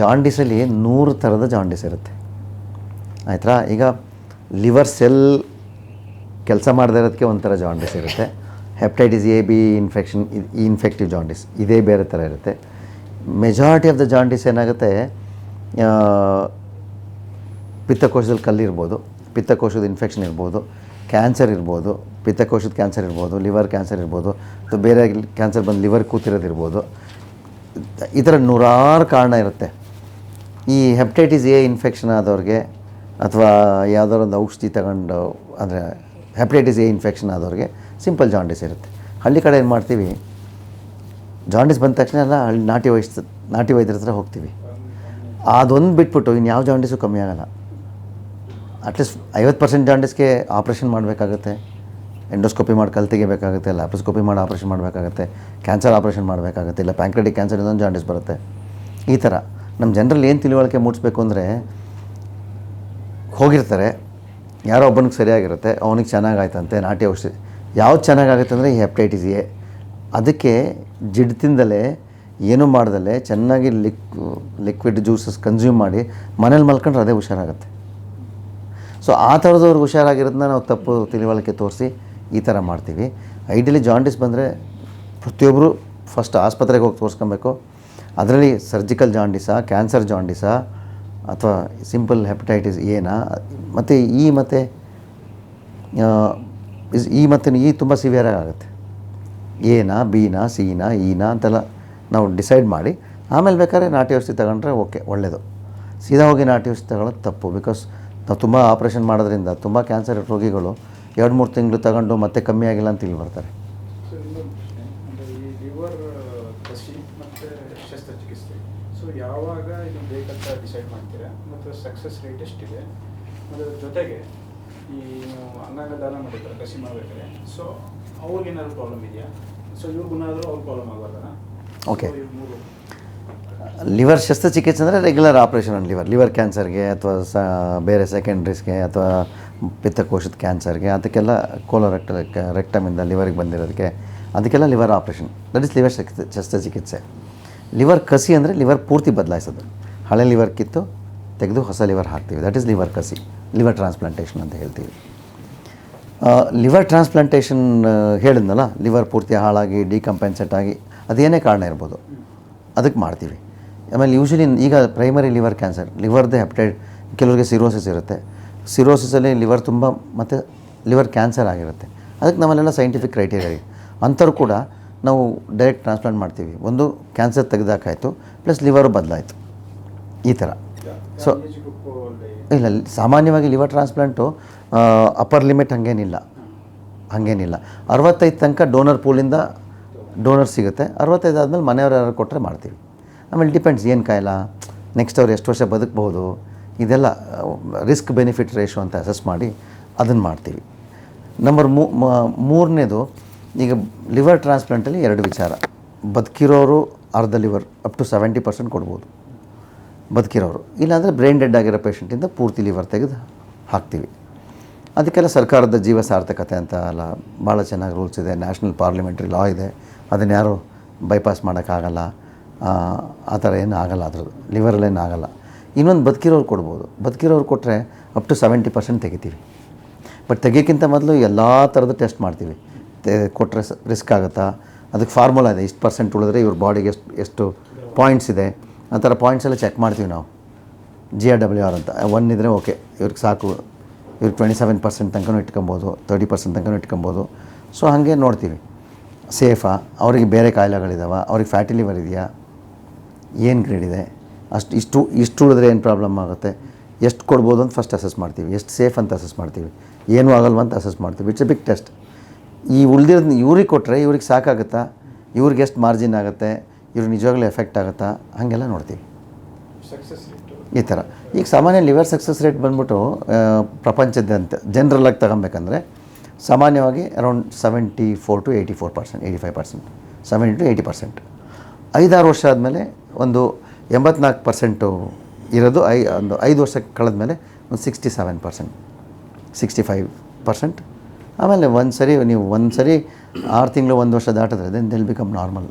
ಜಾಂಡೀಸಲ್ಲಿ ನೂರು ಥರದ ಜಾಂಡಿಸ್ ಇರುತ್ತೆ. ಆಯ್ತಾ? ಈಗ ಲಿವರ್ ಸೆಲ್ ಕೆಲಸ ಮಾಡದೇ ಇರೋದಕ್ಕೆ ಒಂಥರ ಜಾಂಡಿಸ್ ಇರುತ್ತೆ. ಹೆಪ್ಟೈಟಿಸ್ ಎ ಬಿ ಇನ್ಫೆಕ್ಷನ್ ಈ ಇನ್ಫೆಕ್ಟಿವ್ ಜಾಂಡಿಸ್ ಇದೇ ಬೇರೆ ಥರ ಇರುತ್ತೆ. ಮೆಜಾರಿಟಿ ಆಫ್ ದ ಜಾಂಡಿಸ್ ಏನಾಗುತ್ತೆ ಪಿತ್ತಕೋಶದಲ್ಲಿ ಕಲ್ಲಿರ್ಬೋದು ಪಿತ್ತಕೋಶದ ಇನ್ಫೆಕ್ಷನ್ ಇರ್ಬೋದು ಕ್ಯಾನ್ಸರ್ ಇರ್ಬೋದು, ಪಿತ್ತಕೋಶದ ಕ್ಯಾನ್ಸರ್ ಇರ್ಬೋದು ಲಿವರ್ ಕ್ಯಾನ್ಸರ್ ಇರ್ಬೋದು, ಅಥವಾ ಬೇರೆ ಕ್ಯಾನ್ಸರ್ ಬಂದು ಲಿವರ್ ಕೂತಿರೋದಿರ್ಬೋದು ಈ ಥರ ನೂರಾರು ಕಾರಣ ಇರುತ್ತೆ. ಈ ಹೆಪ್ಟೈಟಿಸ್ ಎ ಇನ್ಫೆಕ್ಷನ್ ಆದವ್ರಿಗೆ ಅಥವಾ ಯಾವುದಾದ್ರು ಒಂದು ಔಷಧಿ ತಗೊಂಡು ಅಂದರೆ ಹೆಪ್ಟೈಟಿಸ್ ಎ ಇನ್ಫೆಕ್ಷನ್ ಆದವ್ರಿಗೆ ಸಿಂಪಲ್ ಜಾಂಡಿಸ್ ಇರುತ್ತೆ. ಹಳ್ಳಿ ಕಡೆ ಏನು ಮಾಡ್ತೀವಿ? ಜಾಂಡಿಸ್ ಬಂದ ತಕ್ಷಣ ಎಲ್ಲ ಹಳ್ಳಿ ನಾಟಿ ವೈದ್ಯ ನಾಟಿ ವೈದ್ಯರ ಹತ್ರ ಹೋಗ್ತೀವಿ. ಅದೊಂದು ಬಿಟ್ಬಿಟ್ಟು ಇನ್ನು ಯಾವ ಜಾಂಡೀಸು ಕಮ್ಮಿ ಆಗೋಲ್ಲ. ಅಟ್ಲೀಸ್ಟ್ ಐವತ್ತು ಪರ್ಸೆಂಟ್ ಜಾಂಡಿಸ್ಗೆ ಆಪ್ರೇಷನ್ ಮಾಡಬೇಕಾಗುತ್ತೆ. ಎಂಡೋಸ್ಕೋಪಿ ಮಾಡಿ ಕಲ್ ತೆಗಿಬೇಕಾಗುತ್ತೆ ಲ್ಯಾಪ್ರೋಸ್ಕೋಪಿ ಮಾಡಿ ಆಪ್ರೇಷನ್ ಮಾಡಬೇಕಾಗುತ್ತೆ ಕ್ಯಾನ್ಸರ್ ಆಪ್ರೇಷನ್ ಮಾಡಬೇಕಾಗುತ್ತೆ, ಇಲ್ಲ ಪ್ಯಾಂಕ್ರೆಟಿಕ್ ಕ್ಯಾನ್ಸರ್ ಇದೊಂದು ಜಾಂಡಿಸ್ ಬರುತ್ತೆ. ಈ ಥರ ನಮ್ಮ ಜನರಲ್ಲಿ ಏನು ತಿಳುವಳಿಕೆ ಮೂಡಿಸ್ಬೇಕು ಅಂದರೆ ಹೋಗಿರ್ತಾರೆ, ಯಾರೋ ಒಬ್ಬನಿಗೆ ಸರಿಯಾಗಿರುತ್ತೆ, ಅವನಿಗೆ ಚೆನ್ನಾಗಾಯ್ತಂತೆ, ನಾಟಿ ಔಷಧಿ. ಯಾವ್ದು ಚೆನ್ನಾಗಾಗುತ್ತೆ ಅಂದರೆ ಈ ಹೆಪ್ಟೈಟಿಸ್ ಎ. ಅದಕ್ಕೆ ಜಿಡ್ ತಿಂದಲೇ, ಏನೂ ಮಾಡ್ದಲೇ, ಚೆನ್ನಾಗಿ ಲಿಕ್ ಲಿಕ್ವಿಡ್ ಜ್ಯೂಸಸ್ ಕನ್ಸ್ಯೂಮ್ ಮಾಡಿ ಮನೇಲಿ ಮಲ್ಕೊಂಡ್ರೆ ಅದೇ ಹುಷಾರಾಗುತ್ತೆ. ಸೊ ಆ ಥರದವ್ರಿಗೆ ಹುಷಾರಾಗಿರೋದನ್ನ ನಾವು ತಪ್ಪು ತಿಳಿವಳಿಕೆ ತೋರಿಸಿ ಈ ಥರ ಮಾಡ್ತೀವಿ. ಐಡಿಯಲಿ ಜಾಂಡಿಸ್ ಬಂದರೆ ಪ್ರತಿಯೊಬ್ಬರು ಫಸ್ಟ್ ಆಸ್ಪತ್ರೆಗೆ ಹೋಗಿ ತೋರಿಸ್ಕೊಬೇಕು. ಅದರಲ್ಲಿ ಸರ್ಜಿಕಲ್ ಜಾಂಡಿಸಾ ಕ್ಯಾನ್ಸರ್ ಜಾಂಡಿಸಾ ಅಥವಾ ಸಿಂಪಲ್ ಹೆಪಟೈಟಿಸ್ ಏನಾ ಮತ್ತು ಈ ಮತ್ತು ಈ ಮತ್ತೆ ಈ ತುಂಬ ಸಿವಿಯರ್ ಆಗುತ್ತೆ. ಎನಾ ಬಿನಾ ಸಿನಾ ಈನಾ ಅಂತೆಲ್ಲ ನಾವು ಡಿಸೈಡ್ ಮಾಡಿ, ಆಮೇಲೆ ಬೇಕಾದ್ರೆ ನಾಟಿ ಔಷಧಿ ತಗೊಂಡ್ರೆ ಓಕೆ ಒಳ್ಳೆಯದು ಸೀದಾ ಹೋಗಿ ನಾಟಿ ಔಷಧಿ ತಗೊಳ್ಳೋದು ತಪ್ಪು ಬಿಕಾಸ್ ನಾವು ತುಂಬ ಆಪ್ರೇಷನ್ ಮಾಡೋದ್ರಿಂದ ತುಂಬ ಕ್ಯಾನ್ಸರ್ ರೋಗಿಗಳು ಎರಡು ಮೂರು ತಿಂಗಳು ತಗೊಂಡು ಮತ್ತೆ ಕಮ್ಮಿ ಆಗಿಲ್ಲ ಅಂತ ಇಲ್ಲಿ ಬರ್ತಾರೆ. ಸೊ ಇನ್ನೊಂದು ಪ್ರಶ್ನೆ ಅಂದರೆ ಈ ಲಿವರ್ ಕಸಿ ಮತ್ತು ಶಸ್ತ್ರಚಿಕಿತ್ಸೆ. ಸೊ ಯಾವಾಗ ಇದು ಬೇಕಂತ ಡಿಸೈಡ್ ಮಾಡ್ತೀರಾ? ಮತ್ತು ಸಕ್ಸಸ್ ರೇಟ್ ಎಷ್ಟಿದೆ? ಅದರ ಜೊತೆಗೆ ಈ ಅಂಗಾಂಗ ದಾನ ಮಾಡಿರ್ತಾರೆ ಕಸಿ ಮಾಡಬೇಕಾದ್ರೆ. ಸೊ ಅವ್ರಿಗೇನಾದ್ರು ಪ್ರಾಬ್ಲಮ್ ಇದೆಯಾ? ಸೊ ಇವ್ರಿಗೇನಾದರೂ ಅವ್ರಿಗೆ ಪ್ರಾಬ್ಲಮ್ ಆಗಬಾರ್ದಾ Okay. ಲಿವರ್ ಶಸ್ತ್ರಚಿಕಿತ್ಸೆ ಅಂದರೆ regular operation on liver liver ಕ್ಯಾನ್ಸರ್ಗೆ ಅಥವಾ ಸ, ಬೇರೆ ಸೆಕೆಂಡ್ರೀಸ್ಗೆ ಅಥವಾ ಪಿತ್ತಕೋಶದ ಕ್ಯಾನ್ಸರ್ಗೆ ಅದಕ್ಕೆಲ್ಲ ಕೋಲೋರೆಕ್ಟ ರೆಕ್ಟಮಿಂದ ಲಿವರಿಗೆ ಬಂದಿರೋದಕ್ಕೆ ಅದಕ್ಕೆಲ್ಲ liver operation that is liver ಶಸ್ತ್ರಚಿಕಿತ್ಸೆ. ಲಿವರ್ ಕಸಿ ಅಂದರೆ ಲಿವರ್ ಪೂರ್ತಿ ಬದಲಾಯಿಸೋದು. ಹಳೆ ಲಿವರ್ ಕಿತ್ತು, ತೆಗೆದು ಹೊಸ ಲಿವರ್ ಹಾಕ್ತೀವಿ. ದಟ್ ಇಸ್ ಲಿವರ್ ಕಸಿ. ಲಿವರ್ ಟ್ರಾನ್ಸ್ಪ್ಲಾಂಟೇಷನ್ ಅಂತ ಹೇಳ್ತೀವಿ. ಲಿವರ್ ಟ್ರಾನ್ಸ್ಪ್ಲಾಂಟೇಷನ್ ಹೇಳಿದ್ನಲ್ಲ ಲಿವರ್ ಪೂರ್ತಿ ಹಾಳಾಗಿ ಡಿಕಂಪೆನ್ಸೆಟ್ ಆಗಿ, ಅದೇನೇ ಕಾರಣ ಇರ್ಬೋದು. ಅದಕ್ಕೆ ಮಾಡ್ತೀವಿ. ಆಮೇಲೆ ಯೂಶಲಿ ಈಗ ಪ್ರೈಮರಿ ಲಿವರ್ ಕ್ಯಾನ್ಸರ್ ಲಿವರ್ದೇ ಹೆಪ್ಟೈಡ್ ಕೆಲವರಿಗೆ ಸಿರೋಸಿಸ್ ಇರುತ್ತೆ. ಸಿರೋಸಿಸಲ್ಲಿ ಲಿವರ್ ತುಂಬ ಮತ್ತು ಲಿವರ್ ಕ್ಯಾನ್ಸರ್ ಆಗಿರುತ್ತೆ. ಅದಕ್ಕೆ ನಮ್ಮಲ್ಲೆಲ್ಲ ಸೈಂಟಿಫಿಕ್ ಕ್ರೈಟೀರಿಯಾ ಇದೆ. ಅಂಥವ್ರು ಕೂಡ ನಾವು ಡೈರೆಕ್ಟ್ ಟ್ರಾನ್ಸ್ಪ್ಲಾಂಟ್ ಮಾಡ್ತೀವಿ. ಒಂದು ಕ್ಯಾನ್ಸರ್ ತೆಗೆದಾಕಾಯಿತು ಪ್ಲಸ್ ಲಿವರು ಬದಲಾಯಿತು. ಈ ಥರ ಸೊ ಇಲ್ಲ, ಸಾಮಾನ್ಯವಾಗಿ ಲಿವರ್ ಟ್ರಾನ್ಸ್ಪ್ಲಾಂಟು ಅಪ್ಪರ್ ಲಿಮಿಟ್ ಹಾಗೇನಿಲ್ಲ. ಹಾಗೇನಿಲ್ಲ. ಅರವತ್ತೈದು ತನಕ ಡೋನರ್ ಪೂಲಿಂದ ಡೋನರ್ ಸಿಗುತ್ತೆ. ಅರವತ್ತೈದು ಆದಮೇಲೆ ಮನೆಯವ್ರು ಯಾರು ಕೊಟ್ಟರೆ ಮಾಡ್ತೀವಿ. ಆಮೇಲೆ ಡಿಪೆಂಡ್ಸ್ ಏನು ಕಾಯಿಲ್ಲ. ನೆಕ್ಸ್ಟ್ ಅವ್ರು ಎಷ್ಟು ವರ್ಷ ಬದುಕ್ಬೋದು ಇದೆಲ್ಲ ರಿಸ್ಕ್ ಬೆನಿಫಿಟ್ ರೇಷೋ ಅಂತ ಅಸೆಸ್ ಮಾಡಿ ಅದನ್ನು ಮಾಡ್ತೀವಿ. ನಂಬರ್ ಮೂರನೇದು, ಈಗ ಲಿವರ್ ಟ್ರಾನ್ಸ್ಪ್ಲಾಂಟಲ್ಲಿ ಎರಡು ವಿಚಾರ. ಬದುಕಿರೋರು ಅರ್ಧ liver up to seventy percent ಕೊಡ್ಬೋದು. ಬದುಕಿರೋರು. ಇಲ್ಲಾಂದರೆ ಬ್ರೈನ್ ಡೆಡ್ ಆಗಿರೋ ಪೇಷಂಟಿಂದ ಪೂರ್ತಿ ಲಿವರ್ ತೆಗೆದು ಹಾಕ್ತೀವಿ. ಅದಕ್ಕೆಲ್ಲ ಸರ್ಕಾರದ ಜೀವ ಸಾರ್ಥಕತೆ ಅಂತ ಅಲ್ಲ ಭಾಳ ಚೆನ್ನಾಗಿ ರೂಲ್ಸ್ ಇದೆ. ನ್ಯಾಷನಲ್ ಪಾರ್ಲಿಮೆಂಟ್ರಿ ಲಾ ಇದೆ. ಅದನ್ನು ಯಾರು ಬೈಪಾಸ್ ಮಾಡೋಕ್ಕಾಗಲ್ಲ. ಆ, ಥರ ಏನು ಆಗಲ್ಲ ಅದ್ರದ್ದು ಲಿವರಲ್ಲೇನು ಆಗಲ್ಲ. ಇನ್ನೊಂದು ಬದುಕಿರೋರು ಕೊಡ್ಬೋದು. ಬದುಕಿರೋರು ಕೊಟ್ಟರೆ ಅಪ್ ಟು ಸೆವೆಂಟಿ ಪರ್ಸೆಂಟ್ ತೆಗಿತೀವಿ. ಬಟ್ ತೆಗಿಯೋಕ್ಕಿಂತ ಮೊದಲು ಎಲ್ಲ ಥರದ ಟೆಸ್ಟ್ ಮಾಡ್ತೀವಿ. ಕೊಟ್ಟರೆ ರಿಸ್ಕ್ ಆಗುತ್ತಾ? ಅದಕ್ಕೆ ಫಾರ್ಮುಲಾ ಇದೆ. ಇಷ್ಟು ಪರ್ಸೆಂಟ್ ಉಳಿದ್ರೆ ಇವ್ರ ಬಾಡಿಗೆ ಎಷ್ಟು ಎಷ್ಟು ಪಾಯಿಂಟ್ಸ್ ಇದೆ? ಆ ಥರ ಪಾಯಿಂಟ್ಸ್ ಎಲ್ಲ ಚೆಕ್ ಮಾಡ್ತೀವಿ ನಾವು. ಜಿ ಆರ್ ಡಬ್ಲ್ಯೂ ಆರ್ ಅಂತ. ಒನ್ ಇದ್ದರೆ ಓಕೆ ಇವ್ರಿಗೆ ಸಾಕು. ಇವ್ರಿಗೆ ಟ್ವೆಂಟಿ ಸೆವೆನ್ ಪರ್ಸೆಂಟ್ ತನಕನೂ ಇಟ್ಕೊಬೋದು ತರ್ಟಿ ಪರ್ಸೆಂಟ್ ತನಕನೂ ಇಟ್ಕೊಬೋದು. ಸೊ ಹಾಗೆ ನೋಡ್ತೀವಿ. ಸೇಫಾ ಅವರಿಗೆ ಬೇರೆ ಕಾಯಿಲೆಗಳಿದ್ದಾವೆ ಅವ್ರಿಗೆ ಫ್ಯಾಟಿ ಲಿವರ್ ಇದೆಯಾ? ಏನು ಗ್ರೇಡ್ ಇದೆ? ಅಷ್ಟು ಇಷ್ಟು ಇಷ್ಟು ಉಳಿದ್ರೆ ಏನು ಪ್ರಾಬ್ಲಮ್ ಆಗುತ್ತೆ? ಎಷ್ಟು ಕೊಡ್ಬೋದು ಅಂತ ಫಸ್ಟ್ ಅಸೆಸ್ ಮಾಡ್ತೀವಿ. ಎಷ್ಟು ಸೇಫ್ ಅಂತ ಅಸೆಸ್ ಮಾಡ್ತೀವಿ. ಏನೂ ಆಗಲ್ವ ಅಂತ ಅಸೆಸ್ ಮಾಡ್ತೀವಿ. ಇಟ್ಸ್ ಎ ಬಿಗ್ ಟೆಸ್ಟ್ ಈ ಉಳಿದಿರೋದು ಇವ್ರಿಗೆ ಕೊಟ್ಟರೆ ಇವ್ರಿಗೆ ಸಾಕಾಗುತ್ತಾ? ಇವ್ರಿಗೆ ಎಷ್ಟು ಮಾರ್ಜಿನ್ ಆಗುತ್ತೆ? ಇವ್ರಿಗೆ ನಿಜವಾಗ್ಲೂ ಎಫೆಕ್ಟ್ ಆಗುತ್ತಾ? ಹಾಗೆಲ್ಲ ನೋಡ್ತೀವಿ. ಈ ಥರ. ಈಗ ಸಾಮಾನ್ಯ ಲಿವರ್ ಸಕ್ಸಸ್ ರೇಟ್ ಬಂದ್ಬಿಟ್ಟು ಜನರಲ್ ಆಗಿ ತಗೊಬೇಕಂದ್ರೆ ಸಾಮಾನ್ಯವಾಗಿ around seventy four to eighty four percent eighty five percent seventy to eighty percent ಐದಾರು ವರ್ಷ ಆದಮೇಲೆ ಒಂದು ಎಂಬತ್ನಾಲ್ಕು ಪರ್ಸೆಂಟು ಇರೋದು ಐ, ಒಂದು ಐದು ವರ್ಷ ಕಳೆದ್ಮೇಲೆ ಒಂದು sixty seven percent, sixty five percent. ಆಮೇಲೆ ಒಂದು ಸರಿ ನೀವು ಒಂದು ಸರಿ ಆರು ತಿಂಗಳು, ಒಂದು ವರ್ಷ ದಾಟಿದ್ರೆ ದೆನ್ ದೆಲ್ ಬಿಕಮ್ ನಾರ್ಮಲ್